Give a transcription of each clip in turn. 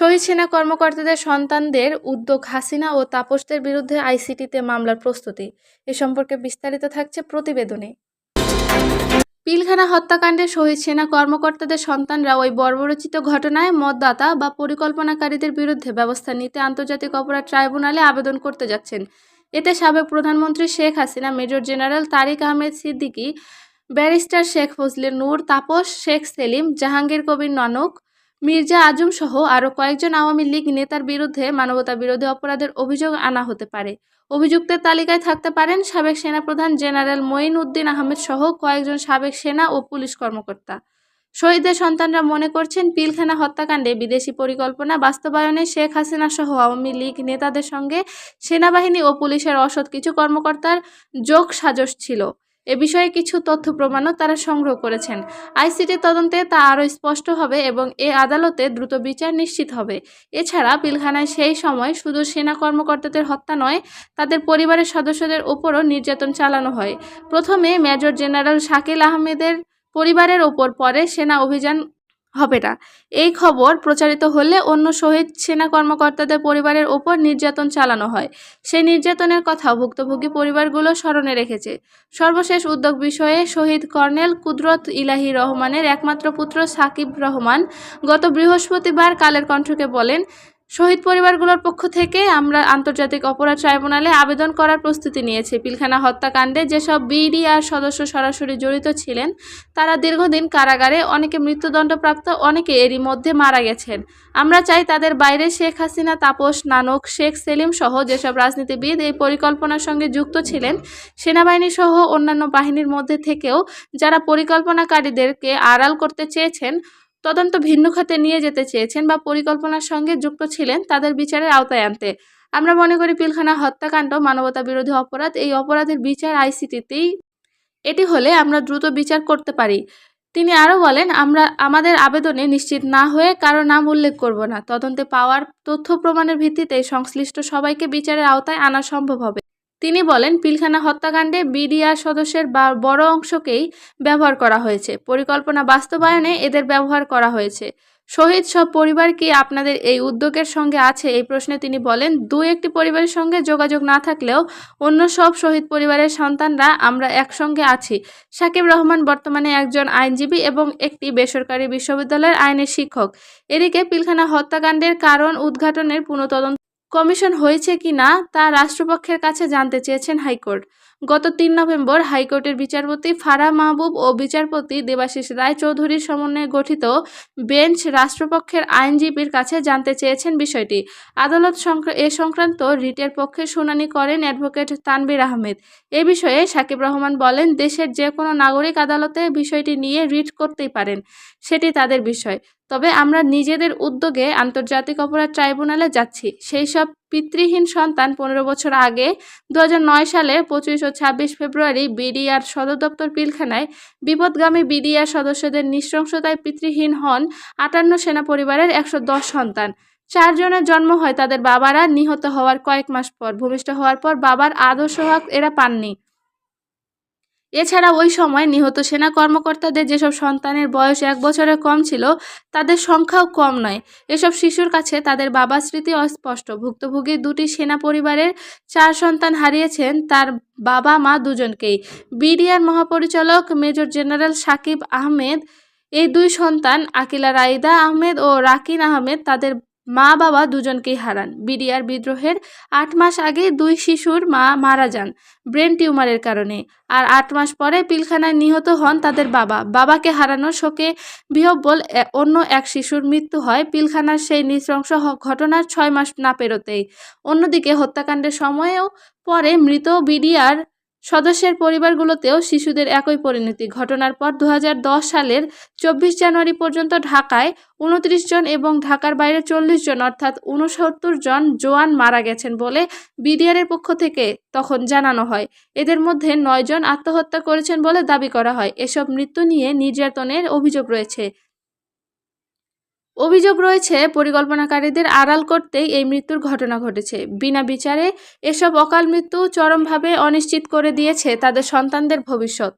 শহীদ সেনা কর্মকর্তাদের সন্তানদের উদ্যোগ হাসিনা ও তাপসদের বিরুদ্ধে আইসিটিতে মামলার প্রস্তুতি। এ সম্পর্কে বিস্তারিত থাকছে প্রতিবেদনে। পিলখানা হত্যাকাণ্ডে শহীদ সেনা কর্মকর্তাদের সন্তানরা ওই বর্বরচিত ঘটনায় মতদাতা বা পরিকল্পনাকারীদের বিরুদ্ধে ব্যবস্থা নিতে আন্তর্জাতিক অপরাধ ট্রাইব্যুনালে আবেদন করতে যাচ্ছেন। এতে সাবেক প্রধানমন্ত্রী Sheikh Hasina, major general Tariq Ahmed Siddiqui, barrister Sheikh Fazle Noor, Taposh Sheikh Selim, Jahangir Kabir Nanak Mirza Azam সহ আরও কয়েকজন আওয়ামী লীগ নেতার বিরুদ্ধে মানবতা বিরোধী অপরাধের অভিযোগ আনা হতে পারে। অভিযুক্তের তালিকায় থাকতে পারেন সাবেক সেনাপ্রধান জেনারেল মঈন উদ্দিন আহমেদ সহ কয়েকজন সাবেক সেনা ও পুলিশ কর্মকর্তা। শহীদদের সন্তানরা মনে করছেন পিলখানা হত্যাকাণ্ডে বিদেশি পরিকল্পনা বাস্তবায়নে শেখ হাসিনা সহ আওয়ামী লীগ নেতাদের সঙ্গে সেনাবাহিনী ও পুলিশের অসৎ কিছু কর্মকর্তার যোগ সাজস ছিল। এ বিষয়ে কিছু তথ্য প্রমাণও তারা সংগ্রহ করেছেন। আইসিটি তদন্তে তা আরও স্পষ্ট হবে এবং এ আদালতে দ্রুত বিচার নিশ্চিত হবে। এছাড়া পিলখানায় সেই সময় শুধু সেনা কর্মকর্তাদের হত্যা নয়, তাদের পরিবারের সদস্যদের ওপরও নির্যাতন চালানো হয়। প্রথমে মেজর জেনারেল শাকিল আহমেদের পরিবারের ওপর পরে সেনা অভিযান হবে না। এই খবর প্রচারিত হলে অন্য শহীদ সেনা কর্মকর্তাদের পরিবারের ওপর নির্যাতন চালানো হয়। সেই নির্যাতনের কথা ভুক্তভোগী পরিবারগুলো স্মরণে রেখেছে। সর্বশেষ উদ্যোগ বিষয়ে শহীদ কর্নেল কুদরত ইলাহি রহমানের একমাত্র পুত্র সাকিব রহমান গত বৃহস্পতিবার কালের কণ্ঠকে বলেন শহীদ পরিবারগুলোর পক্ষ থেকে আমরা আন্তর্জাতিক অপরাধ ট্রাইব্যুনালে আবেদন করার প্রস্তুতি নিয়েছি। পিলখানা হত্যাকাণ্ডে যেসব বিডিআর সদস্য সরাসরি জড়িত ছিলেন, তারা দীর্ঘদিন কারাগারে অনেকে মৃত্যুদণ্ডপ্রাপ্ত, অনেকে এরই মধ্যে মারা গেছেন। আমরা চাই তাদের বাইরে শেখ হাসিনা, তাপস নানক, শেখ সেলিম সহ যেসব রাজনীতিবিদ এই পরিকল্পনার সঙ্গে যুক্ত ছিলেন, সেনাবাহিনী সহ অন্যান্য বাহিনীর মধ্যে থেকেও যারা পরিকল্পনাকারীদেরকে আড়াল করতে চেয়েছেন তদন্ত ভিন্ন খাতে নিয়ে যেতে চেয়েছেন বা পরিকল্পনার সঙ্গে যুক্ত ছিলেন তাদের বিচারের আওতায় আনতে। আমরা মনে করি পিলখানা হত্যাকাণ্ড মানবতা বিরোধী অপরাধ, এই অপরাধের বিচার আইসিটিতেই এটি হলে আমরা দ্রুত বিচার করতে পারি। তিনি আরও বলেন, আমরা, আমাদের আবেদনে নিশ্চিত না হয়ে কারও নাম উল্লেখ করব না। তদন্তে পাওয়ার তথ্য প্রমাণের ভিত্তিতে সংশ্লিষ্ট সবাইকে বিচারের আওতায় আনা সম্ভব হবে। তিনি বলেন, পিলখানা হত্যাকাণ্ডে বিডিআর সদস্যের বড় অংশকেই ব্যবহার করা হয়েছে। পরিকল্পনা বাস্তবায়নে এদের ব্যবহার করা হয়েছে। শহীদ সব পরিবার কি আপনাদের এই উদ্যোগের সঙ্গে আছে? এই প্রশ্নে তিনি বলেন, দু একটি পরিবারের সঙ্গে যোগাযোগ না থাকলেও অন্য সব শহীদ পরিবারের সন্তানরা আমরা একসঙ্গে আছি। সাকিব রহমান বর্তমানে একজন আইনজীবী এবং একটি বেসরকারি বিশ্ববিদ্যালয়ের আইনের শিক্ষক। এদিকে পিলখানা হত্যাকাণ্ডের কারণ উদ্ঘাটনের পুনঃতদন্ত কমিশন হয়েছে কি না, তা রাষ্ট্রপক্ষের কাছে জানতে চেয়েছেন হাইকোর্ট। গত তিন নভেম্বর হাইকোর্টের বিচারপতি ফারাহ মাহবুব ও বিচারপতি দেবাশিস রায় চৌধুরীর সমন্বয়ে গঠিত বেঞ্চ রাষ্ট্রপক্ষের আইনজীবীর কাছে জানতে চেয়েছেন বিষয়টি। আদালত এ সংক্রান্ত রিটের পক্ষে শুনানি করেন অ্যাডভোকেট তানবির আহমেদ। এ বিষয়ে সাকিব রহমান বলেন, দেশের যে কোনো নাগরিক আদালতে বিষয়টি নিয়ে রিট করতেই পারেন, সেটি তাদের বিষয়। তবে আমরা নিজেদের উদ্যোগে আন্তর্জাতিক অপরাধ ট্রাইব্যুনালে যাচ্ছি। সেই সব পিতৃহীন সন্তান পনেরো বছর আগে দু হাজার নয় সালে পঁচিশ ও ছাব্বিশ ফেব্রুয়ারি বিডিআর সদর দপ্তর পিলখানায় বিপদগামী বিডিআর সদস্যদের নৃশংসতায় পিতৃহীন হন আটান্ন সেনা পরিবারের একশো দশ সন্তান। চারজনের জন্ম হয় তাদের বাবারা নিহত হওয়ার কয়েক মাস পর। ভূমিষ্ঠ হওয়ার পর বাবার আদর্শ হক এরা পাননি। এছাড়া ওই সময় নিহত সেনা কর্মকর্তাদের যেসব সন্তানের বয়স এক বছরের কম ছিল, তাদের সংখ্যাও কম নয়। এসব শিশুর কাছে তাদের বাবা স্মৃতি অস্পষ্ট। ভুক্তভোগী দুটি সেনা পরিবারের চার সন্তান হারিয়েছেন, তার বাবা মা দুজনকেই। বিডিআর মহাপরিচালক মেজর জেনারেল সাকিব আহমেদ, এই দুই সন্তান আকিলা রাইদা আহমেদ ও রাকিন আহমেদ তাদের মা বাবা দুজনকেই হারান। বিডিআর বিদ্রোহের আট মাস আগে দুই শিশুর মা মারা যান ব্রেন টিউমারের কারণে। আর আট মাস পরে পিলখানায় নিহত হন তাদের বাবা। বাবাকে হারানোর শোকে বিহব্বল অন্য এক শিশুর মৃত্যু হয় পিলখানার সেই নৃশংস ঘটনার ছয় মাস না পেরোতেই। অন্যদিকে হত্যাকাণ্ডের সময়েও পরে মৃত বিডিআর সদস্যের পরিবারগুলোতেও শিশুদের একই পরিণতি। ঘটনার পর দু হাজার দশ সালের চব্বিশ জানুয়ারি পর্যন্ত ঢাকায় উনত্রিশ জন এবং ঢাকার বাইরে চল্লিশ জন অর্থাৎ উনসত্তর জন জোয়ান মারা গেছেন বলে বিডিআরের পক্ষ থেকে তখন জানানো হয়। এদের মধ্যে নয়জন আত্মহত্যা করেছেন বলে দাবি করা হয়। এসব মৃত্যু নিয়ে নির্যাতনের অভিযোগ রয়েছে। অভিযোগ রয়েছে, পরিকল্পনাকারীদের আড়াল করতেই এই মৃত্যুর ঘটনা ঘটেছে। বিনা বিচারে এসব অকাল মৃত্যু চরমভাবে অনিশ্চিত করে দিয়েছে তাদের সন্তানদের ভবিষ্যৎ।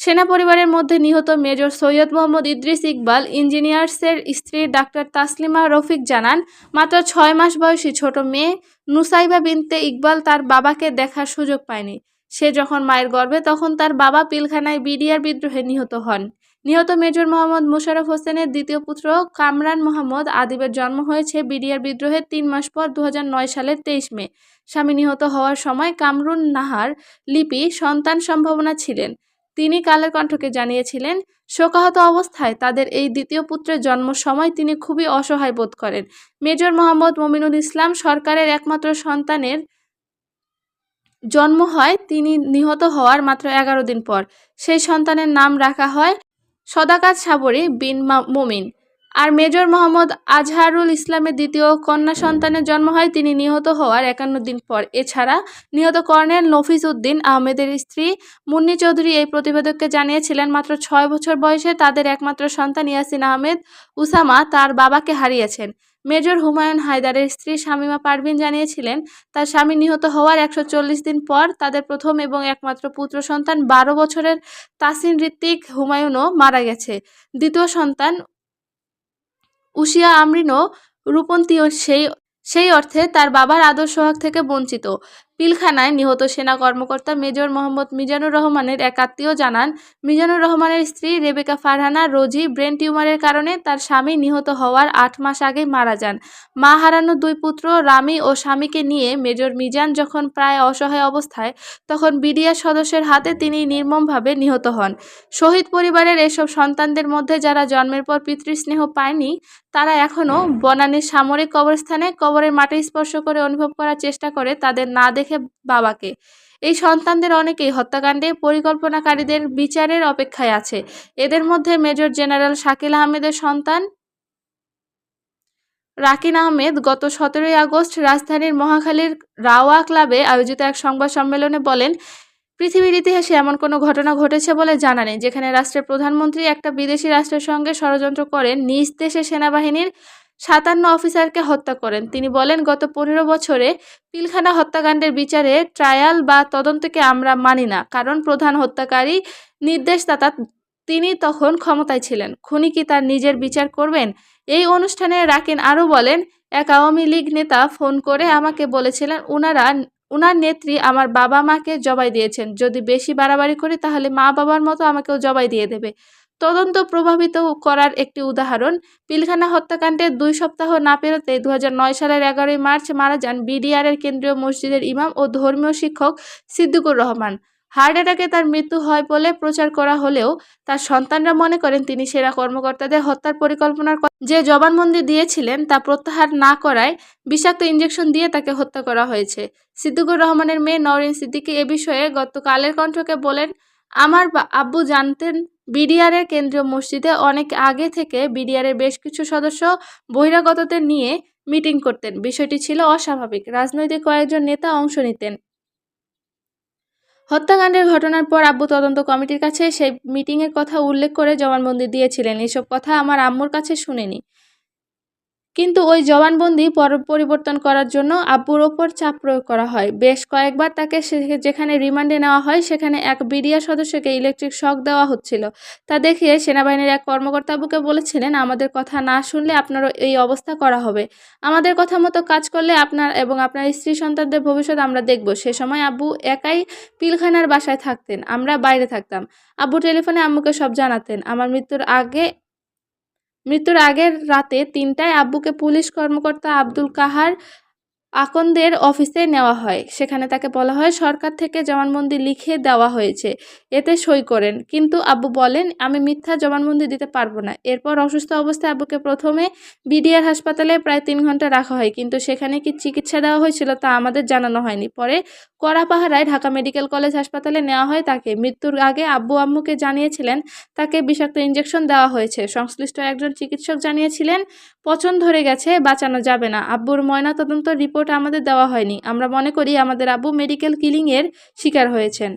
সেনা পরিবারের মধ্যে নিহত মেজর সৈয়দ মোহাম্মদ ইদ্রিস ইকবাল, ইঞ্জিনিয়ার্সের স্ত্রী ডাক্তার তাসলিমা রফিক জানান, মাত্র ছয় মাস বয়সী ছোট মেয়ে নুসাইবা বিনতে ইকবাল তার বাবাকে দেখার সুযোগ পায়নি। সে যখন মায়ের গর্ভে তখন তার বাবা পিলখানায় বিডিআর বিদ্রোহে নিহত হন। নিহত মেজর মোহাম্মদ মোশাররফ হোসেনের দ্বিতীয় পুত্র কামরান মোহাম্মদ আদিবের জন্ম হয়েছে বিডিআর বিদ্রোহের তিন মাস পর দু হাজার নয় সালের তেইশ মে। স্বামী নিহত হওয়ার সময় কামরুন নাহার লিপি সন্তান সম্ভাবনা ছিলেন। তিনি কালের কণ্ঠকে জানিয়েছিলেন, শোকাহত অবস্থায় তাদের এই দ্বিতীয় পুত্রের জন্ম সময় তিনি খুবই অসহায় বোধ করেন। মেজর মোহাম্মদ মমিনুল ইসলাম সরকারের একমাত্র সন্তানের জন্ম হয়, তিনি নিহত হওয়ার মাত্র এগারো দিন পর। সেই সন্তানের নাম রাখা হয় সদাকাত সাবরে বিন মোমিন। আর মেজর মোহাম্মদ আজহারুল ইসলামের দ্বিতীয় কন্যা সন্তানের জন্ম হয়। তিনি নিহত হওয়ার একান্ন দিন পর। এছাড়া নিহত কর্নেল নফিস উদ্দিন আহমেদের স্ত্রী মুন্নি চৌধুরী এই প্রতিবেদককে জানিয়েছিলেন, মাত্র ছয় বছর বয়সে তাদের একমাত্র সন্তান ইয়াসিন আহমেদ উসামা তার বাবাকে হারিয়েছেন। মেজর হুমায়ুন হায়দারের স্ত্রী শামিমা পারভিন জানিয়েছিলেন, তার স্বামী নিহত হওয়ার একশো চল্লিশ দিন পর তাদের প্রথম এবং একমাত্র পুত্র সন্তান বারো বছরের তাসিন ঋত্বিক হুমায়ুনও মারা গেছে। দ্বিতীয় সন্তান উশিয়া আমরিনও রূপন্তীয় সেই সেই অর্থে তার বাবার আদর্শ হক থেকে বঞ্চিত। পিলখানায় নিহত সেনা কর্মকর্তা মেজর মোহাম্মদ মিজানুর রহমানের এক আত্মীয় জানান, মিজানুর রহমানের স্ত্রী রেবেকা ফারহানা রোজি ব্রেন টিউমারের কারণে তার স্বামী নিহত হওয়ার আট মাস আগে মারা যান। মা হারানো দুই পুত্র রামি ও স্বামীকে নিয়ে মেজর মিজান যখন প্রায় অসহায় অবস্থায়, তখন বিডিআর সদস্যের হাতে তিনি নির্মমভাবে নিহত হন। শহীদ পরিবারের এসব সন্তানদের মধ্যে যারা জন্মের পর পিতৃস্নেহ পায়নি, তারা এখনও বনানীর সামরিক কবরস্থানে কবরের মাটি স্পর্শ করে অনুভব করার চেষ্টা করে, তাদের না দেখে বাবাকে। এই সন্তানদের অনেকেই হত্যাকাণ্ডে পরিকল্পনাকারীদের বিচারের অপেক্ষায় আছে। এদের মধ্যে মেজর জেনারেল শাকিল আহমেদের সন্তান রাকিন আহমেদ গত সতেরোই আগস্ট রাজধানীর মহাখালীর রাওয়া ক্লাবে আয়োজিত এক সংবাদ সম্মেলনে বলেন, পৃথিবীর ইতিহাসে এমন কোনো ঘটনা ঘটেছে বলে জানা নেই। যেখানে রাষ্ট্রের প্রধানমন্ত্রী একটা বিদেশি রাষ্ট্রের সঙ্গে ষড়যন্ত্র করেন, নিজ দেশের সেনাবাহিনীর সাতান্ন অফিসারকে হত্যা করেন। তিনি বলেন, গত পনেরো বছরে পিলখানা হত্যাকাণ্ডের বিচারে ট্রায়াল বা তদন্তকে আমরা মানি না, কারণ প্রধান হত্যাকারী নির্দেশদাতা তিনি তখন ক্ষমতায় ছিলেন। খুনি কি তার নিজের বিচার করবেন? এই অনুষ্ঠানে রাকিন আরও বলেন, এক আওয়ামী লীগ নেতা ফোন করে আমাকে বলেছিলেন, উনারা, উনার নেত্রী আমার বাবা মাকে জবাই দিয়েছেন। যদি বেশি বাড়াবাড়ি করি তাহলে মা বাবার মতো আমাকেও জবাই দিয়ে দেবে। তদন্ত প্রভাবিত করার একটি উদাহরণ, পিলখানা হত্যাকাণ্ডে দুই সপ্তাহ না পেরোতে দু সালের এগারোই মার্চ মারা যান বিডিআরের কেন্দ্রীয় মসজিদের ইমাম ও ধর্মীয় শিক্ষক সিদ্দিকুর রহমান। হার্ট অ্যাটাকে তার মৃত্যু হয় বলে প্রচার করা হলেও তার সন্তানরা মনে করেন তিনি সেরা কর্মকর্তাদের হত্যার পরিকল্পনার যে জবানবন্দি দিয়েছিলেন তা প্রত্যাহার না করায় বিষাক্ত ইঞ্জেকশন দিয়ে তাকে হত্যা করা হয়েছে। সিদ্দিকুর রহমানের মেয়ে নওরিন সিদ্দিকী এ বিষয়ে গতকালের কণ্ঠকে বলেন আমার আব্বু জানতেন, বিডিআরের কেন্দ্রীয় মসজিদে অনেক আগে থেকে বিডিআরের বেশ কিছু সদস্য বহিরাগতদের নিয়ে মিটিং করতেন। বিষয়টি ছিল অস্বাভাবিক। রাজনৈতিক কয়েকজন নেতা অংশ নিতেন। হত্যাকাণ্ডের ঘটনার পর আব্বু তদন্ত কমিটির কাছে সেই মিটিংয়ের কথা উল্লেখ করে জবানবন্দি দিয়েছিলেন। এসব কথা আমার আম্মুর কাছে শুনেনি। কিন্তু ওই জবানবন্দি পর, পরিবর্তন করার জন্য আব্বুর ওপর চাপ প্রয়োগ করা হয়। বেশ কয়েকবার তাকে যেখানে রিমান্ডে নেওয়া হয়, সেখানে এক বিডিআর সদস্যকে ইলেকট্রিক শক দেওয়া হচ্ছিল। তা দেখে সেনাবাহিনীর এক কর্মকর্তা আব্বুকে বলেছিলেন, আমাদের কথা না শুনলে আপনারও এই অবস্থা করা হবে। আমাদের কথা মতো কাজ করলে আপনার এবং আপনার স্ত্রী সন্তানদের ভবিষ্যৎ আমরা দেখব। সে সময় আব্বু একাই পিলখানার বাসায় থাকতেন। আমরা বাইরে থাকতাম। আব্বু টেলিফোনে আম্মুকে সব জানাতেন। আমার মৃত্যুর আগে মৃত্যুর আগের রাতে তিনটায় আব্বুকে পুলিশ কর্মকর্তা আব্দুল কাহার আকন্দের অফিসে নেওয়া হয়। সেখানে তাকে বলা হয়, সরকার থেকে জবানবন্দি লিখে দেওয়া হয়েছে। এতে সই করেন। কিন্তু আব্বু বলেন, আমি মিথ্যা জবানবন্দি দিতে পারব না। এরপর অসুস্থ অবস্থায় আব্বুকে প্রথমে বিডিআর হাসপাতালে প্রায় তিন ঘণ্টা রাখা হয়। কিন্তু সেখানে কি চিকিৎসা দেওয়া হয়েছিল তা আমাদের জানানো হয়নি। পরে কড়া পাহারায় ঢাকা মেডিকেল কলেজ হাসপাতালে নেওয়া হয় তাকে। মৃত্যুর আগে আব্বু আম্মুকে জানিয়েছিলেন, তাকে বিষাক্ত ইঞ্জেকশন দেওয়া হয়েছে। সংশ্লিষ্ট একজন চিকিৎসক জানিয়েছিলেন, পচন ধরে গেছে, বাঁচানো যাবে না। আব্বুর ময়নাতদন্ত রিপোর্ট আমাদের দেওয়া হয়নি। আমরা মনে করি আমাদের আব্বু মেডিকেল কিলিংয়ের শিকার হয়েছেন।